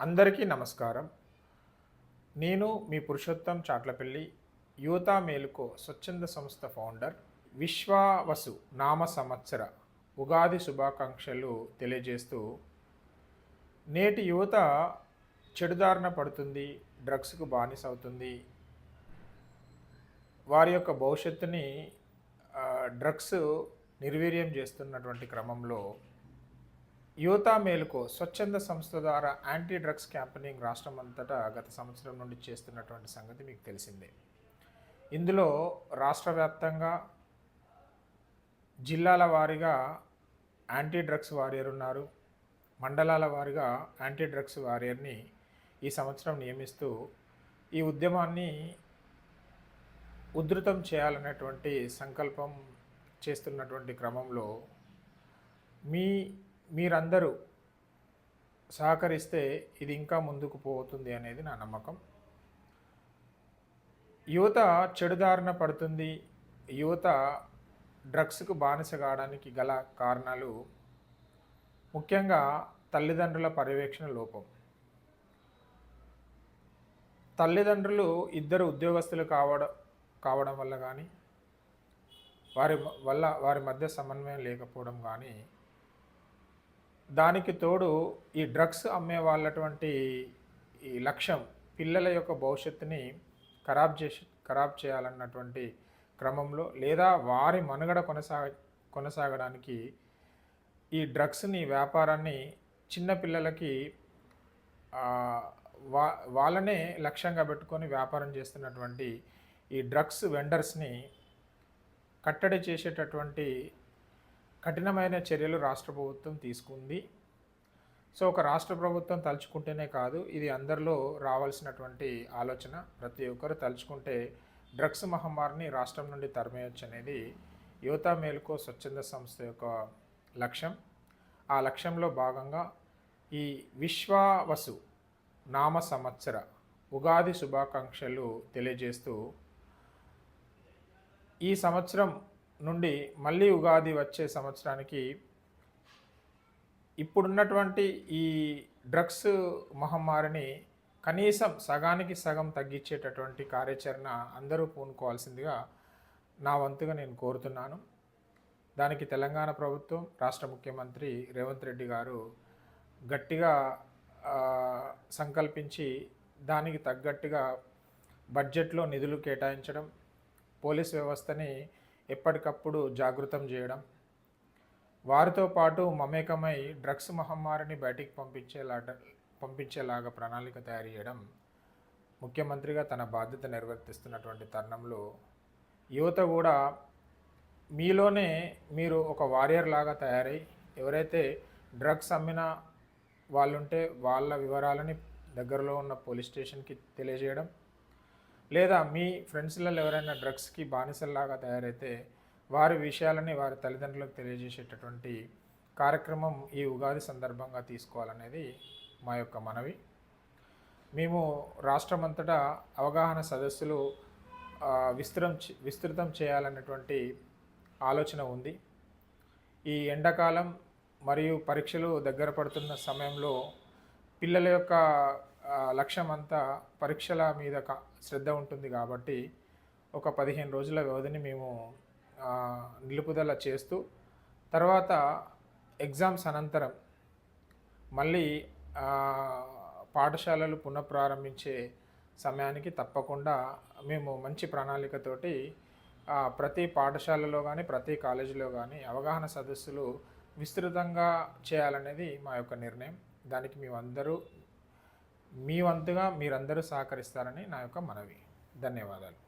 అందరికీ నమస్కారం. నేను మీ పురుషోత్తం చాట్లపల్లి యువత మేలుకో స్వచ్ఛంద సంస్థ ఫౌండర్ విశ్వావసు నామ సంవత్సర ఉగాది శుభాకాంక్షలు తెలియజేస్తూ నేటి యువత చెడుదారిన పడుతుంది డ్రగ్స్కు బానిస అవుతుంది వారి యొక్క భవిష్యత్తుని డ్రగ్స్ నిర్వీర్యం చేస్తున్నటువంటి క్రమంలో యువత మేలుకో స్వచ్ఛంద సంస్థ ద్వారా యాంటీ డ్రగ్స్ క్యాంపెయినింగ్ రాష్ట్రం అంతటా గత సంవత్సరం నుండి చేస్తున్నటువంటి సంగతి మీకు తెలిసిందే. ఇందులో రాష్ట్ర వ్యాప్తంగా జిల్లాల వారీగా యాంటీ డ్రగ్స్ వారియర్ ఉన్నారు. మండలాల వారీగా యాంటీ డ్రగ్స్ వారియర్ని ఈ సంవత్సరం నియమిస్తూ ఈ ఉద్యమాన్ని ఉధృతం చేయాలనేటువంటి సంకల్పం చేస్తున్నటువంటి క్రమంలో మీ మీరందరూ సహకరిస్తే ఇది ఇంకా ముందుకు పోతుంది అనేది నా నమ్మకం. యువత చెడుదారిన పడుతుంది. యువత డ్రగ్స్కు బానిస కావడానికి గల కారణాలు ముఖ్యంగా తల్లిదండ్రుల పర్యవేక్షణ లోపం. తల్లిదండ్రులు ఇద్దరు ఉద్యోగస్తులు కావడం కావడం వల్ల కానీ వారి వల్ల వారి మధ్య సమన్వయం లేకపోవడం కానీ దానికి తోడు ఈ డ్రగ్స్ అమ్మే వాళ్ళటువంటి ఈ లక్ష్యం పిల్లల యొక్క భవిష్యత్తుని ఖరాబ్ చేసి ఖరాబ్ చేయాలన్నటువంటి క్రమంలో లేదా వారి మనుగడ కొనసాగ కొనసాగడానికి ఈ డ్రగ్స్ని వ్యాపారాన్ని చిన్నపిల్లలకి వా వాళ్ళనే లక్ష్యంగా పెట్టుకొని వ్యాపారం చేస్తున్నటువంటి ఈ డ్రగ్స్ వెండర్స్ని కట్టడి చేసేటటువంటి కఠినమైన చర్యలు రాష్ట్ర ప్రభుత్వం తీసుకుంది. సో ఒక రాష్ట్ర ప్రభుత్వం తలుచుకుంటేనే కాదు ఇది అందరిలో రావాల్సినటువంటి ఆలోచన. ప్రతి ఒక్కరు తలుచుకుంటే డ్రగ్స్ మహమ్మారిని రాష్ట్రం నుండి తరిమేయచ్చు అనేది యువత మేలుకో స్వచ్ఛంద సంస్థ యొక్క లక్ష్యం. ఆ లక్ష్యంలో భాగంగా ఈ విశ్వావసు నామ సంవత్సర ఉగాది శుభాకాంక్షలు తెలియజేస్తూ ఈ సంవత్సరం నుండి మళ్ళీ ఉగాది వచ్చే సంవత్సరానికి ఇప్పుడున్నటువంటి ఈ డ్రగ్స్ మహమ్మారిని కనీసం సగానికి సగం తగ్గించేటటువంటి కార్యాచరణ అందరూ పూనుకోవాల్సిందిగా నా వంతుగా నేను కోరుతున్నాను. దానికి తెలంగాణ ప్రభుత్వం రాష్ట్ర ముఖ్యమంత్రి రేవంత్ రెడ్డి గారు గట్టిగా సంకల్పించి దానికి తగ్గట్టుగా బడ్జెట్లో నిధులు కేటాయించడం పోలీస్ వ్యవస్థని ఎప్పటికప్పుడు జాగృతం చేయడం వారితో పాటు మమేకమై డ్రగ్స్ మహమ్మారిని బయటికి పంపించేలా పంపించేలాగా ప్రణాళిక తయారు చేయడం ముఖ్యమంత్రిగా తన బాధ్యత నిర్వర్తిస్తున్నటువంటి తరుణంలో యువత కూడా మీలోనే మీరు ఒక వారియర్ లాగా తయారై ఎవరైతే డ్రగ్స్ అమ్మిన వాళ్ళుంటే వాళ్ళ వివరాలని దగ్గరలో ఉన్న పోలీస్ స్టేషన్కి తెలియజేయడం లేదా మీ ఫ్రెండ్స్లలో ఎవరైనా డ్రగ్స్కి బానిసల్లాగా తయారైతే వారి విషయాలని వారి తల్లిదండ్రులకు తెలియజేసేటటువంటి కార్యక్రమం ఈ ఉగాది సందర్భంగా తీసుకోవాలనేది మా యొక్క మనవి. మేము రాష్ట్రమంతటా అవగాహన సదస్సులు విస్తృతం విస్తృతం చేయాలన్నటువంటి ఆలోచన ఉంది. ఈ ఎండాకాలం మరియు పరీక్షలు దగ్గర పడుతున్న సమయంలో పిల్లల యొక్క లక్ష్యం అంతా పరీక్షల మీద శ్రద్ధ ఉంటుంది కాబట్టి ఒక పదిహేను రోజుల వ్యవధిని మేము నిలుపుదల చేస్తూ తర్వాత ఎగ్జామ్స్ అనంతరం మళ్ళీ పాఠశాలలు పునఃప్రారంభించే సమయానికి తప్పకుండా మేము మంచి ప్రణాళికతోటి ప్రతి పాఠశాలలో కానీ ప్రతి కాలేజీలో కానీ అవగాహన సదస్సులు విస్తృతంగా చేయాలనేది మా యొక్క నిర్ణయం. దానికి మేమందరూ మీ వంతుగా మీరందరూ సహకరిస్తారని నా యొక్క మనవి. ధన్యవాదాలు.